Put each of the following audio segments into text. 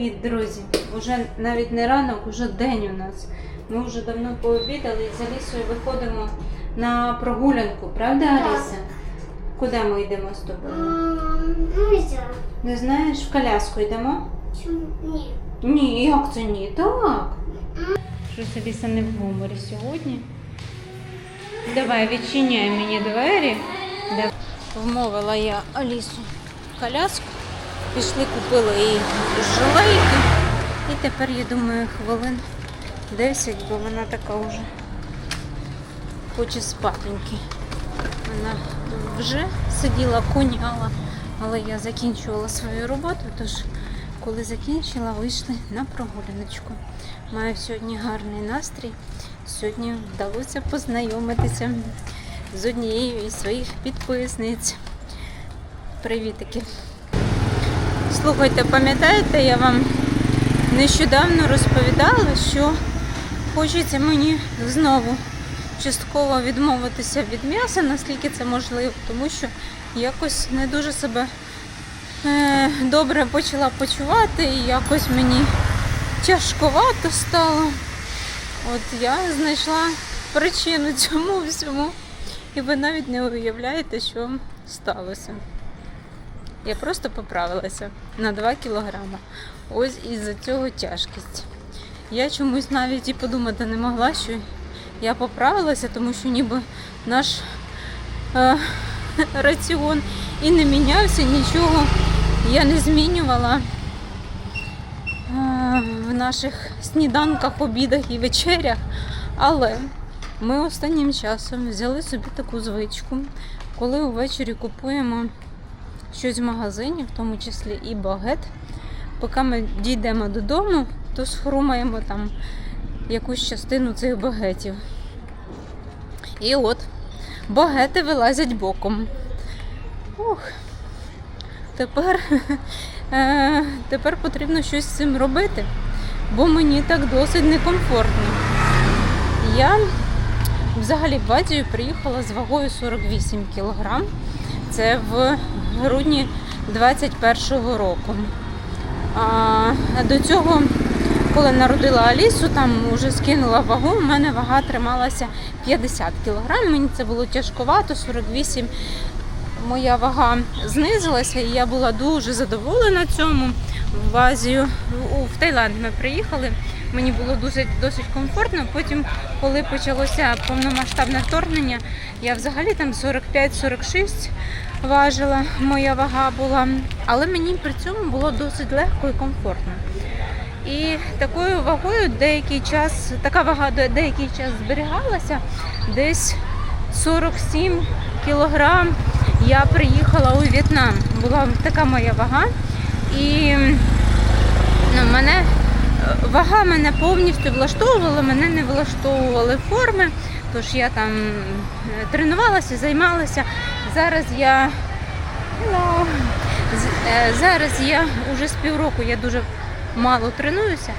Привіт, друзі. Уже навіть не ранок, уже день у нас. Ми вже давно пообідали і з Алісою виходимо на прогулянку, правда, Аліса? Куди ми йдемо з тобою? Нельзя. Не знаєш, в коляску йдемо? Чому? Ні. Ні, як це ні? Так. Щось Аліса не в гуморі сьогодні. Давай, відчиняй мені двері. Вмовила я Алісу в коляску. Пішли, купили їй жилейки. І тепер, я думаю, хвилин 10, бо вона така вже хоче спатеньки. Вона вже сиділа, коняла, але я закінчувала свою роботу, тож коли закінчила, вийшли на прогуляночку. Маю сьогодні гарний настрій. Сьогодні вдалося познайомитися з однією із своїх підписниць. Привітики. Слухайте, пам'ятаєте, я вам нещодавно розповідала, що хочеться мені знову частково відмовитися від м'яса, наскільки це можливо, тому що якось не дуже себе е, добре почала почувати і якось мені тяжковато стало. От я знайшла причину цьому всьому, і ви навіть не уявляєте, що сталося. Я просто поправилася на 2 кілограма. Ось із-за цього тяжкість. Я чомусь навіть і подумати не могла, що я поправилася, тому що ніби наш е, раціон і не мінявся, нічого я не змінювала е, в наших сніданках, обідах і вечерях. Але ми останнім часом взяли собі таку звичку, коли увечері купуємо щось в магазині, в тому числі і багет. Поки ми дійдемо додому, то схрумаємо там якусь частину цих багетів. І от, багети вилазять боком. Ух. Тепер, е, тепер потрібно щось з цим робити, бо мені так досить некомфортно. Я взагалі в Азію приїхала з вагою 48 кг. Це в грудні 21-го року. А до цього, коли народила Алісу, там вже скинула вагу, у мене вага трималася 50 кг. Мені це було тяжковато, 48 моя вага знизилася, і я була дуже задоволена цьому. В Азію, в Таїланд ми приїхали. Мені було досить, досить комфортно. Потім, коли почалося повномасштабне вторгнення, я взагалі там 45-46 важила, моя вага була. Але мені при цьому було досить легко і комфортно. І такою вагою деякий час, така вага де- деякий час зберігалася, десь 47 кілограм я приїхала у В'єтнам. Була така моя вага. І ну, мене вага мене повністю влаштовувала, мене не влаштовували форми. Тож я там е, тренувалася, займалася. Зараз я ну, е, зараз я вже з півроку я дуже мало тренуюся.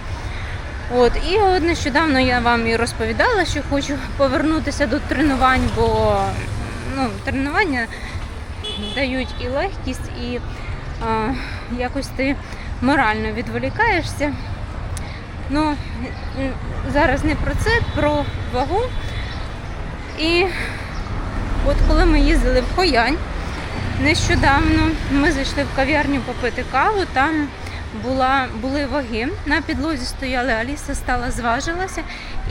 От, і от нещодавно я вам і розповідала, що хочу повернутися до тренувань, бо ну, тренування дають і легкість, і а, якось ти морально відволікаєшся. Ну, зараз не про це, про вагу. І от коли ми їздили в Хоянь, нещодавно ми зайшли в кав'ярню попити каву, там була, були ваги. На підлозі стояли, Аліса стала, зважилася,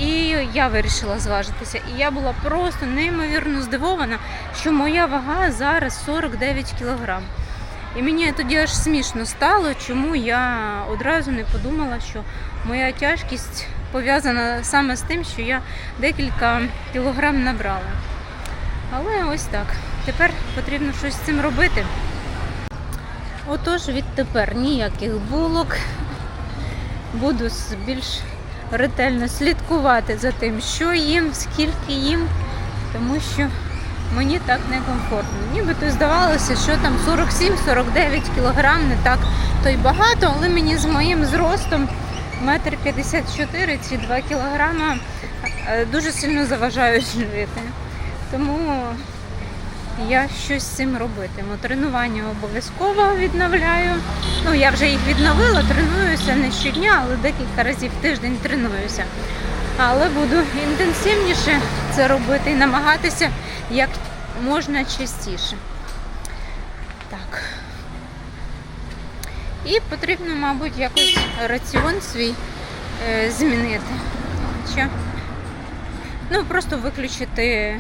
і я вирішила зважитися. І я була просто неймовірно здивована, що моя вага зараз 49 кілограм. І мені тоді аж смішно стало, чому я одразу не подумала, що моя тяжкість пов'язана саме з тим, що я декілька кілограм набрала. Але ось так. Тепер потрібно щось з цим робити. Отож, відтепер ніяких булок. Буду більш ретельно слідкувати за тим, що їм, скільки їм, тому що мені так некомфортно. Нібито здавалося, що там 47-49 кілограм не так то й багато, але мені з моїм зростом метр 54 ці 2 кілограма е, дуже сильно заважають жити. Тому я щось з цим робитиму. Тренування обов'язково відновляю. Ну, я вже їх відновила, тренуюся не щодня, але декілька разів в тиждень тренуюся. Але буду інтенсивніше це робити і намагатися як можна частіше. Так. І потрібно, мабуть, якось раціон свій е, змінити. Хоча, ну, просто виключити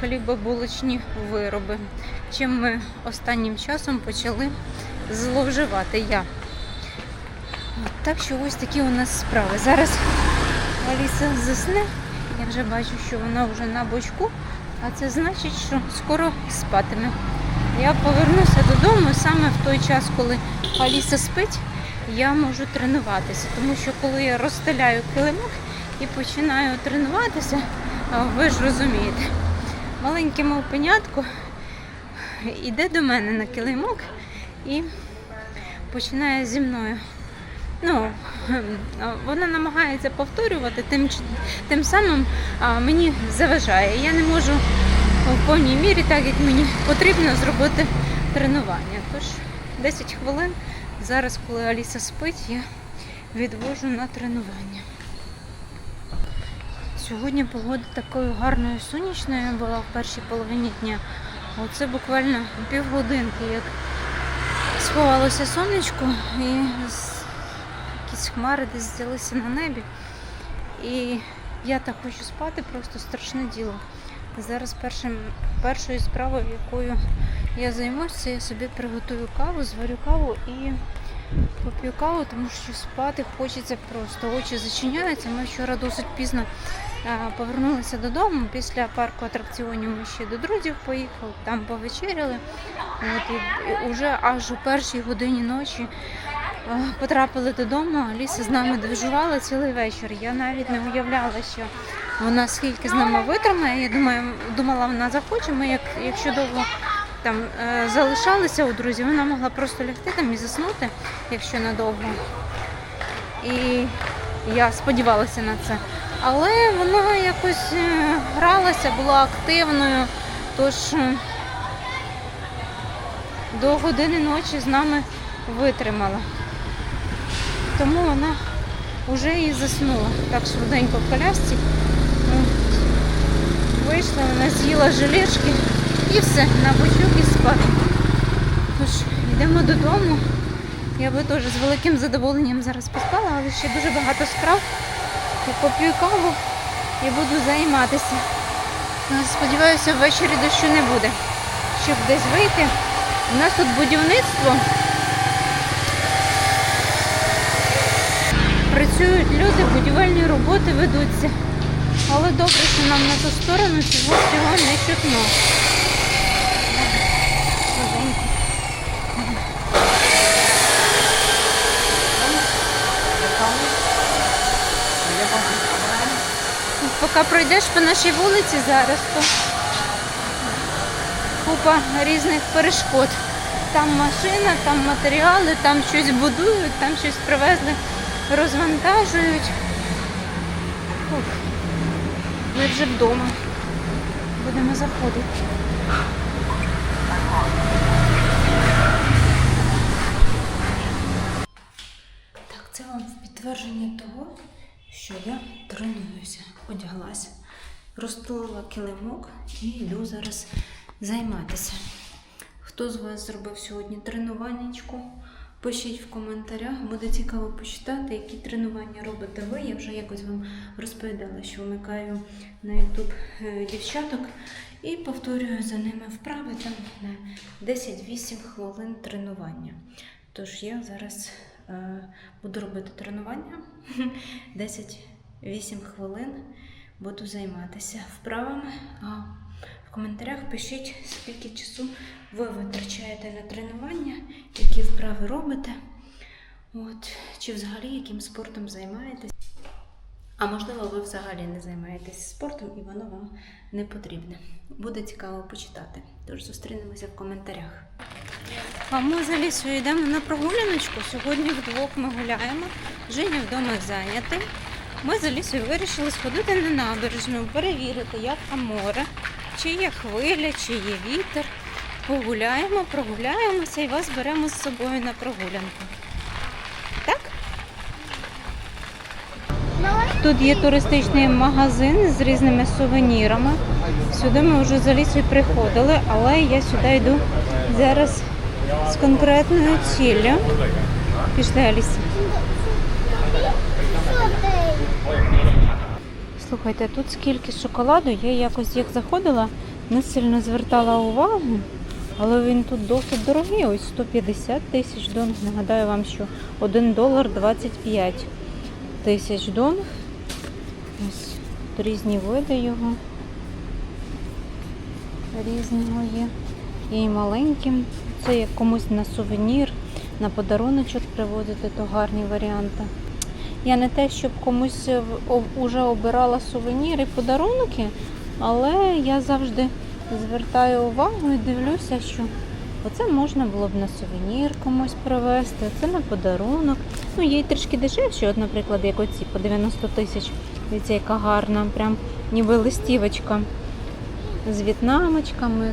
хлібобулочні вироби, чим ми останнім часом почали зловживати я. Так що ось такі у нас справи. Зараз Аліса засне. Я вже бачу, що вона вже на бочку, а це значить, що скоро спатиме. Я повернуся додому саме в той час, коли Аліса спить, я можу тренуватися. Тому що коли я розстеляю килимок і починаю тренуватися, ви ж розумієте, маленьке мавпенятко йде до мене на килимок і починає зі мною. Ну, вона намагається повторювати, тим, тим самим мені заважає. Я не можу в повній мірі, так як мені потрібно зробити тренування. Тож 10 хвилин зараз, коли Аліса спить, я відвожу на тренування. Сьогодні погода такою гарною сонячною була в першій половині дня. Оце буквально півгодинки, як сховалося сонечко і якісь хмари десь взялися на небі. І я так хочу спати, просто страшне діло. Зараз першим, першою справою, якою я займусь, це я собі приготую каву, зварю каву і поп'ю каву, тому що спати хочеться просто. Очі зачиняються. Ми вчора досить пізно повернулися додому. Після парку атракціонів ми ще до друзів поїхали, там повечеряли. От, і, вже аж у першій годині ночі потрапили додому. Аліса з нами движувала цілий вечір. Я навіть не уявляла, що вона скільки з нами витримає. Я думаю, думала, вона захоче. Ми, як, якщо довго там е, залишалися у друзів, вона могла просто лягти там і заснути, якщо надовго. І я сподівалася на це. Але вона якось е, гралася, була активною. Тож е, до години ночі з нами витримала. Тому вона вже і заснула так швиденько в колясці. Вийшла, вона з'їла жилешки і все, на бочок і спати. Тож, йдемо додому. Я би теж з великим задоволенням зараз поспала, але ще дуже багато справ. Поп'ю каву і буду займатися. Ну, Сподіваюся, ввечері дощу не буде, щоб десь вийти. У нас тут будівництво. Працюють люди, будівельні роботи ведуться. Але добре, що нам на ту сторону цього всього не чутно. Поки пройдеш по нашій вулиці зараз, то купа різних перешкод. Там машина, там матеріали, там щось будують, там щось привезли, розвантажують. Ух. Ми вже вдома. Будемо заходити. Так, це вам підтвердження того, що я тренуюся. Одяглася, розстелила килимок і йду зараз займатися. Хто з вас зробив сьогодні тренуваннячко? Пишіть в коментарях, буде цікаво почитати, які тренування робите ви. Я вже якось вам розповідала, що вмикаю на YouTube е, дівчаток і повторюю за ними вправи там на 10-8 хвилин тренування. Тож я зараз е, буду робити тренування 10-8 хвилин буду займатися вправами. В коментарях пишіть, скільки часу ви витрачаєте на тренування, які вправи робите. От, чи взагалі яким спортом займаєтесь. А можливо, ви взагалі не займаєтесь спортом і воно вам не потрібне. Буде цікаво почитати. Тож зустрінемося в коментарях. А ми з Алісою йдемо на прогуляночку. Сьогодні вдвох ми гуляємо. Женя вдома зайнятий. Ми з Алісою вирішили сходити на набережну, перевірити, як там море. Чи є хвиля, чи є вітер. Погуляємо, прогуляємося і вас беремо з собою на прогулянку. Так? Тут є туристичний магазин з різними сувенірами. Сюди ми вже з Алісою приходили, але я сюди йду зараз з конкретною ціллю. Пішли, Аліса. Слухайте, тут скільки шоколаду, я якось як заходила, не сильно звертала увагу, але він тут досить дорогий, ось 150 тисяч донг. Нагадаю вам, що 1 долар 25 тисяч донг. Ось різні види його. Різного є. Є і маленькі. Це як комусь на сувенір, на подаруночок привозити, то гарні варіанти. Я не те, щоб комусь в- об- уже обирала сувеніри подарунки, але я завжди звертаю увагу і дивлюся, що оце можна було б на сувенір комусь привезти, це на подарунок. Ну, є й трішки дешевші, от, наприклад, як оці по 90 тисяч. Дивіться, яка гарна, прям ніби листівочка з в'єтнамочками.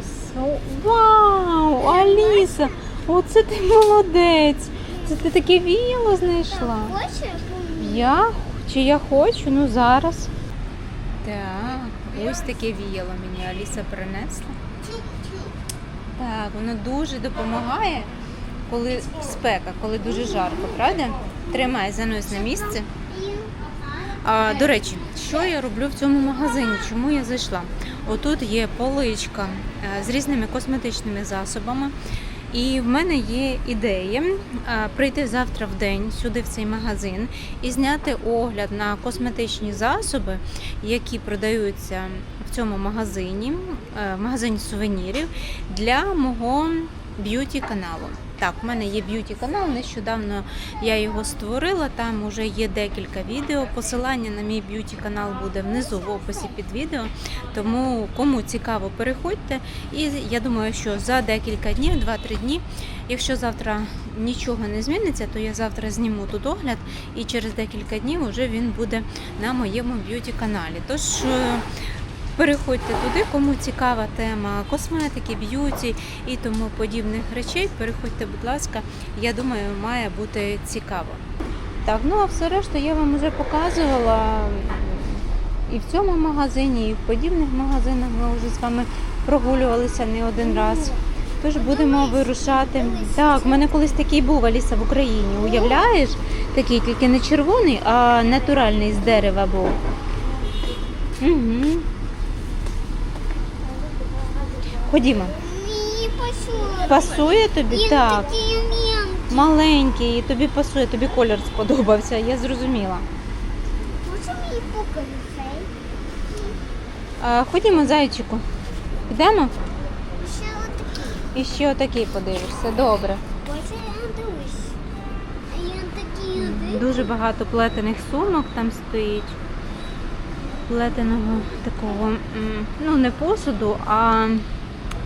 Вау! Аліса! Оце ти молодець! Це ти таке віяло знайшла. Хочешь? Я чи я хочу, ну зараз. Так, ось таке віяло мені Аліса принесла. Так, воно дуже допомагає, коли спека, коли дуже жарко, правда? Тримай занось на місце. А, до речі, що я роблю в цьому магазині? Чому я зайшла? Отут є поличка е, з різними косметичними засобами. І в мене є ідея е, прийти завтра в день сюди в цей магазин і зняти огляд на косметичні засоби, які продаються в цьому магазині, е, в магазині сувенірів для мого б'юті каналу. Так, в мене є б'юті канал. Нещодавно я його створила. Там вже є декілька відео. Посилання на мій б'юті канал буде внизу в описі під відео. Тому кому цікаво, переходьте. І я думаю, що за декілька днів, 2-3 дні, якщо завтра нічого не зміниться, то я завтра зніму тут огляд і через декілька днів вже він буде на моєму б'юті каналі. Тож переходьте туди, кому цікава тема косметики, б'юті і тому подібних речей. Переходьте, будь ласка, я думаю, має бути цікаво. Так, ну а все решта я вам вже показувала і в цьому магазині, і в подібних магазинах ми вже з вами прогулювалися не один раз. Тож будемо вирушати. Так, в мене колись такий був Аліса в Україні. Уявляєш? Такий, тільки не червоний, а натуральний з дерева був. Угу. Ходімо. Мені пасує. Пасує тобі? Він Так. такий м'який. Маленький, і тобі пасує, тобі колір сподобався, я зрозуміла. Може мені покажи цей? Ходімо, зайчику. Йдемо? Ще отакий. І ще отакий подивишся. Добре. Боже, я дивись. А я такий один. Дуже багато плетених сумок там стоїть. Плетеного такого, ну не посуду, а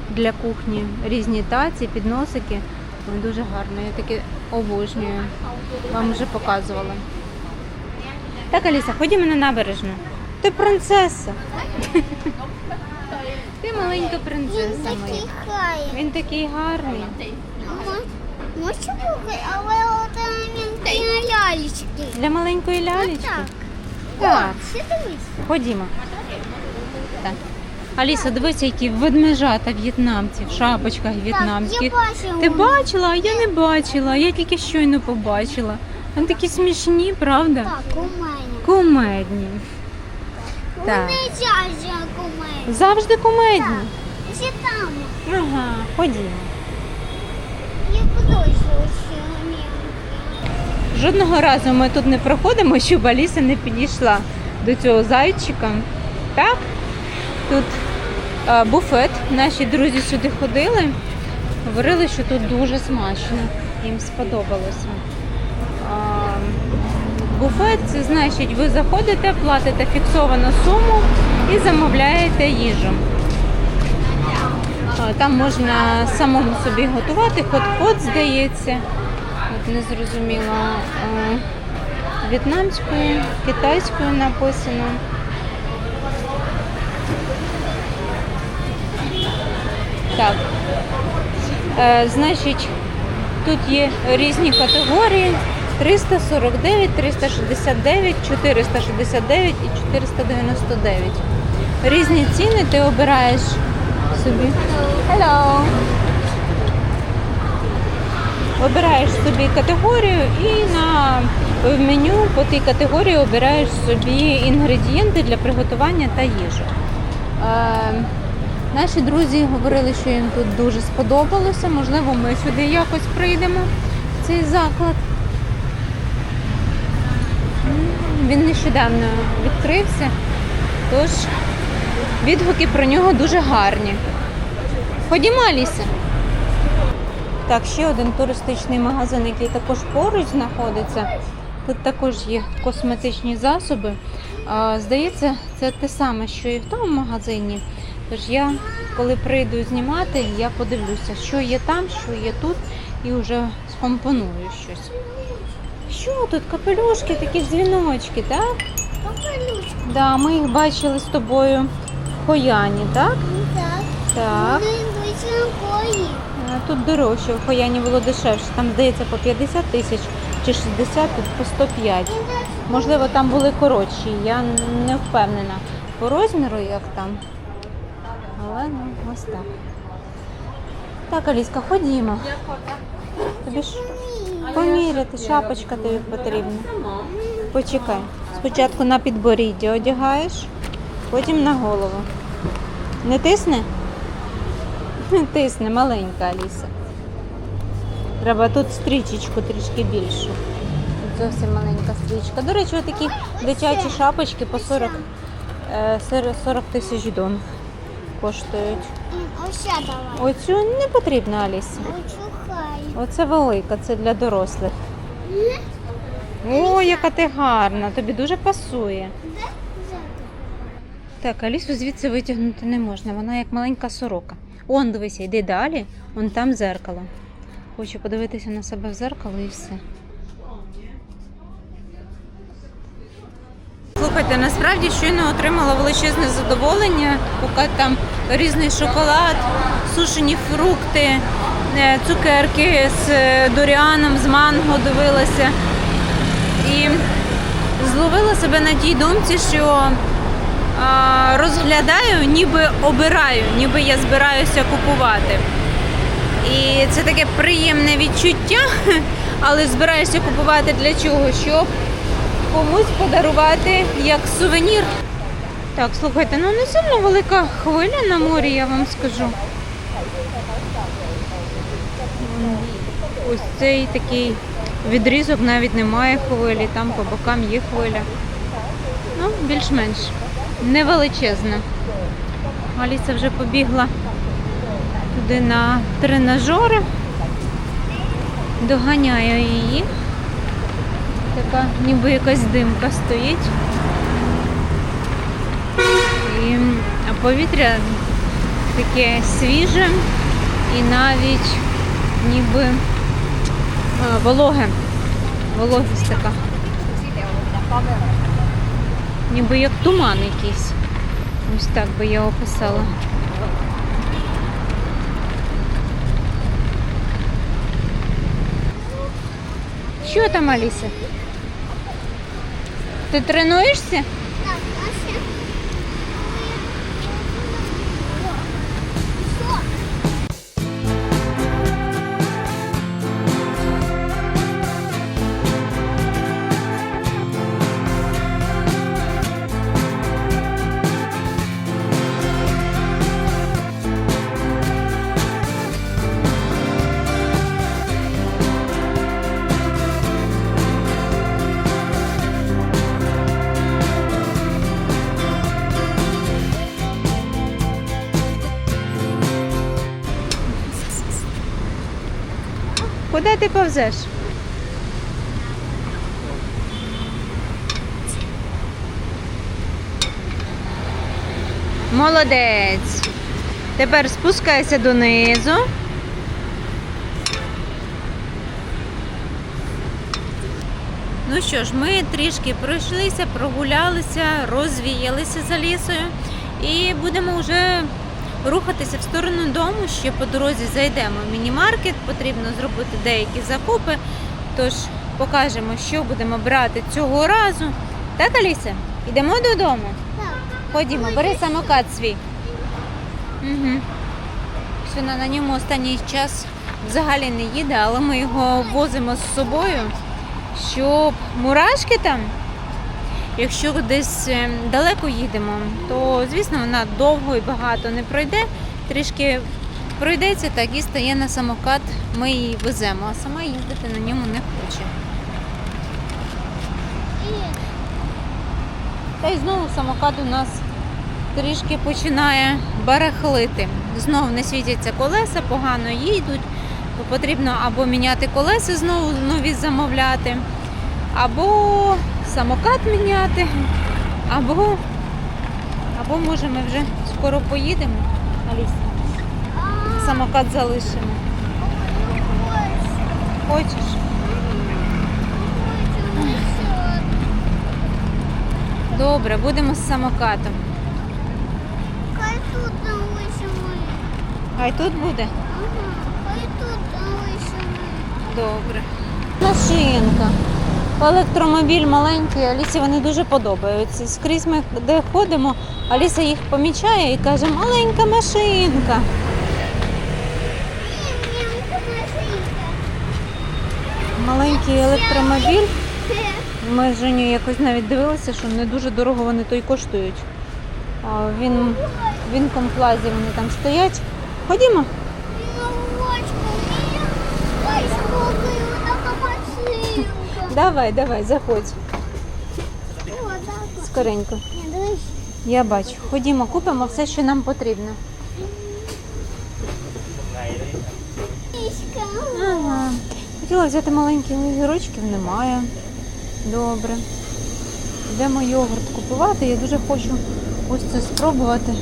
для кухні різні таці, підносики. Дуже гарно, я таке обожнюю. Вам вже показувала. Так, Аліса, ходімо на набережну. Ти принцеса. Ти маленька принцеса моя. Він такий гарний. Може бути, але от він такий лялечки. Для маленької лялечки. Так. Ходімо. Аліса, дивися, які ведмежата в'єтнамці в шапочках в'єтнамських. Ти бачила, а я не бачила. Я тільки щойно побачила. Вони такі смішні, правда? Так. Кумедні. Так. Вони завжди у. Завжди кумедні. Ще там. Ага, ходімо. Я подойшла ще. Жодного разу ми тут не проходимо, щоб Аліса не підійшла до цього зайчика. Так? Тут е, буфет. Наші друзі сюди ходили. Говорили, що тут дуже смачно. Їм сподобалося. Буфет це значить, ви заходите, платите фіксовану суму і замовляєте їжу. Там можна самому собі готувати, хот-хот, здається. От не зрозуміла. а, В'єтнамською, китайською написано. Так. Е, значить, тут є різні категорії. 349, 369, 469 і 499. Різні ціни ти обираєш собі. Hello. Обираєш собі категорію і на в меню по тій категорії обираєш собі інгредієнти для приготування та їжу. Наші друзі говорили, що їм тут дуже сподобалося. Можливо, ми сюди якось прийдемо в цей заклад. Він нещодавно відкрився, тож відгуки про нього дуже гарні. Ходімо, Аліса. Так, ще один туристичний магазин, який також поруч знаходиться. Тут також є косметичні засоби. Здається, це те саме, що і в тому магазині. Тож я, коли прийду знімати, я подивлюся, що є там, що є тут, і вже скомпоную щось. Що тут? Капелюшки, такі дзвіночки, так? Попалюшка. Да, ми їх бачили з тобою в Хояні, так? Так. Так. А Тут дорожче, в Хояні було дешевше. Там, здається, по 50 тисяч чи 60, тут по 105. Можливо, там були коротші, я не впевнена по розміру, як там. Але ну, ось так. Так, Аліска, ходімо. Тобі ж поміряти, шапочка тобі потрібна. Почекай. Спочатку на підборіддя одягаєш, потім на голову. Не тисне? Не Тисне, маленька Аліса. Треба тут стрічечку трішки більшу. Тут зовсім маленька стрічка. До речі, такі дитячі шапочки по 40, е, 40 тисяч дон коштують. Ось давай. Оцю не потрібно, Алісі. Почухай. Оце велика, це для дорослих. О, яка ти гарна, тобі дуже пасує. Так, Алісу звідси витягнути не можна, вона як маленька сорока. Он, дивися, йди далі, он там зеркало. Хочу подивитися на себе в зеркало і все. Слухайте, насправді щойно отримала величезне задоволення, поки там різний шоколад, сушені фрукти, е, цукерки з е, доріаном, з манго дивилася. І зловила себе на тій думці, що розглядаю, ніби обираю, ніби я збираюся купувати. І це таке приємне відчуття, але збираєшся купувати для чого? Щоб комусь подарувати як сувенір. Так, слухайте, ну не сильно велика хвиля на морі, я вам скажу. Ось цей такий відрізок навіть немає хвилі, там по бокам є хвиля. Ну, більш-менш невеличезна. Аліса вже побігла туди на тренажери. Доганяю її. Така ніби якась димка стоїть. І повітря таке свіже і навіть ніби а, вологе. Вологість така. Ніби як туман якийсь. Ось так би я описала. Що там, Аліса? Ти тренуєшся? Куди ти повзеш? Молодець. Тепер спускайся донизу. Ну що ж, ми трішки пройшлися, прогулялися, розвіялися за лісою і будемо вже рухатися в сторону дому. Ще по дорозі зайдемо в міні-маркет, потрібно зробити деякі закупи. Тож покажемо, що будемо брати цього разу. Так, Аліса? Йдемо додому. Так. Ходімо, бери самокат свій. Угу. Вона на ньому останній час взагалі не їде, але ми його возимо з собою, щоб мурашки там, якщо десь е, далеко їдемо, то звісно вона довго і багато не пройде. Трішки пройдеться так і стає на самокат, ми її веземо, а сама їздити на ньому не хоче. Та й знову самокат у нас трішки починає барахлити. Знов не світяться колеса, погано їдуть. Потрібно або міняти колеса, знову нові замовляти, або самокат міняти, або, або може ми вже скоро поїдемо. Аліса, самокат залишимо. Хочеш? Добре, будемо з самокатом. Хай тут залишимо. А й тут буде? Ага, хай тут залишимо. Добре. Машинка. Електромобіль маленький, Алісі вони дуже подобаються. Скрізь ми де ходимо, Аліса їх помічає і каже, маленька машинка. Маленький електромобіль. Ми з Женю якось навіть дивилися, що не дуже дорого вони то й коштують. Він в інкомплазі вони там стоять. Ходімо. молочко. Ой, сколько така машинка. Давай, давай, заходь. Скоренько. Я бачу. Ходімо, купимо все, що нам потрібно. Ага. Хотіла взяти маленькі огірочків, немає. Добре. Йдемо йогурт купувати. Я дуже хочу ось це спробувати.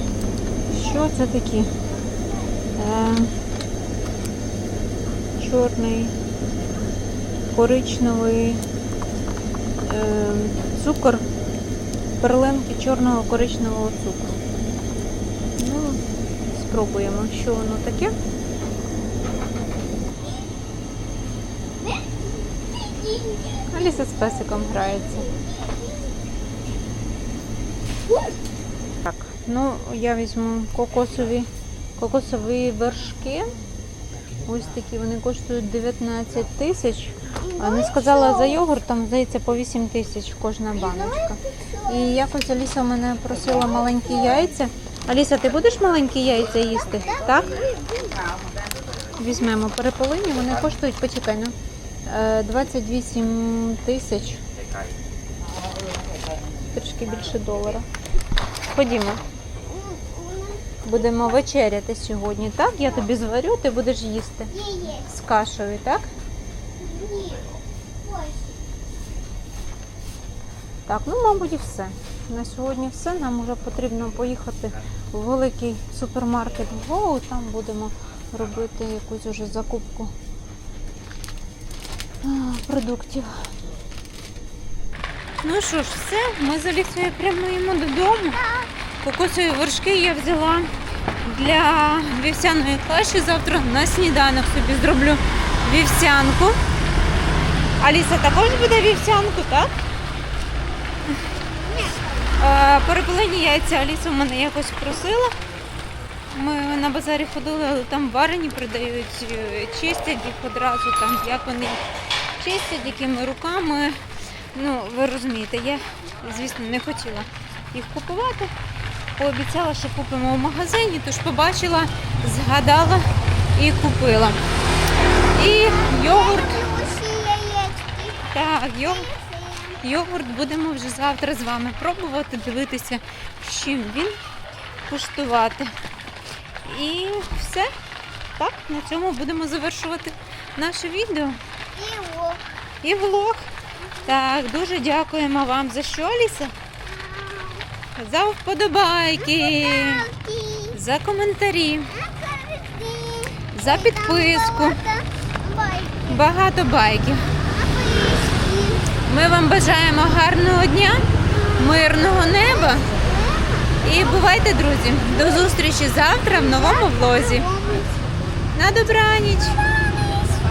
Що це такі? Е, чорний, коричневий е, цукор, перлинки чорного коричневого цукру. Ну, спробуємо, що воно таке. Аліса з песиком грається. Так, ну я візьму кокосові, кокосові вершки. Ось такі вони коштують 19 тисяч. А Не сказала за йогурт, там здається по 8 тисяч кожна баночка. І якось Аліса в мене просила маленькі яйця. Аліса, ти будеш маленькі яйця їсти? Так? Візьмемо переполині, вони коштують, почекай, ну, е, 28 тисяч. Трішки більше долара. Ходімо. Будемо вечеряти сьогодні, так? Я тобі зварю, ти будеш їсти з кашею, так? Так, ну мабуть і все. На сьогодні все. Нам вже потрібно поїхати в великий супермаркет Go, там будемо робити якусь уже закупку продуктів. Ну що ж, все, ми з Алісою прямуємо додому. Кокосові вершки я взяла для вівсяної каші. Завтра на сніданок собі зроблю вівсянку. Аліса також буде вівсянку, так? Е, Перепелені яйця Аліса в мене якось просила. Ми на базарі ходили, але там варені продають, е, чистять їх одразу, там як вони чистять, якими руками. Ну, ви розумієте, я, звісно, не хотіла їх купувати. Пообіцяла, що купимо в магазині, тож побачила, згадала і купила. І йогурт. Так, йогурт. Йогурт будемо вже завтра з вами пробувати, дивитися, з чим він куштувати. І все. Так, на цьому будемо завершувати наше відео І о. і влог. Так, дуже дякуємо вам за що, Аліса? За вподобайки, за коментарі, за підписку. Багато байків. Ми вам бажаємо гарного дня, мирного неба і бувайте, друзі. До зустрічі завтра в новому влозі. На добраніч!